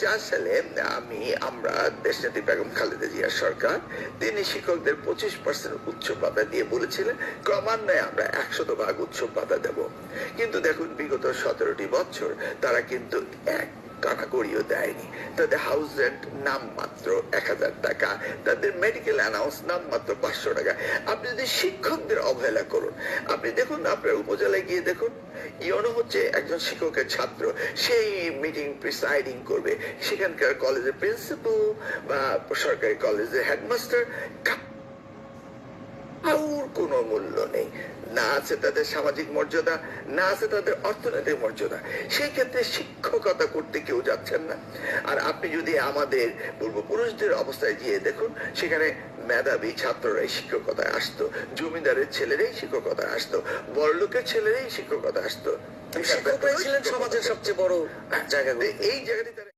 সালে আমি, আমরা দেশনেত্রী বেগম খালেদা জিয়া সরকার, তিনি শিক্ষকদের পঁচিশ পার্সেন্ট উচ্চ ভাতা দিয়ে বলেছিলেন, ক্রমান্বয়ে আমরা একশত ভাগ উচ্চ ভাতা দেব। কিন্তু দেখুন, বিগত সতেরোটি বছর তারা কিন্তু এক দেয়নি। তাদের হাউস রেন্ট নাম মাত্র এক হাজার টাকা, তাদের মেডিকেল অ্যানাউন্স নাম মাত্র পাঁচশো টাকা। আপনি যদি শিক্ষকদের অবহেলা করুন, আপনি দেখুন আপনার উপজেলায় গিয়ে দেখুন, ইয়নো হচ্ছে একজন শিক্ষকের ছাত্র, সেই মিটিং প্রিসাইডিং করবে। সেখানকার কলেজের প্রিন্সিপাল বা সরকারি কলেজের হেডমাস্টার কোনো মূল্য আছে তাদের সামাজিক মর্যাদা না আছে তাদের অর্থনৈতিক মর্যাদা। সেই ক্ষেত্রে শিক্ষকতা করতে কেউ যাচ্ছেন না। আর আপনি যদি আমাদের পূর্বপুরুষদের অবস্থায় গিয়ে দেখুন সেখানে মেধাবী ছাত্ররাই শিক্ষকতায় আসতো জমিদারের ছেলেরাই শিক্ষকতায় আসতো বড়লোকের ছেলেরাই শিক্ষকতায় আসতো। শিক্ষকরাই ছিলেন সমাজের সবচেয়ে বড় জায়গাগুলো এই জায়গাটি তারা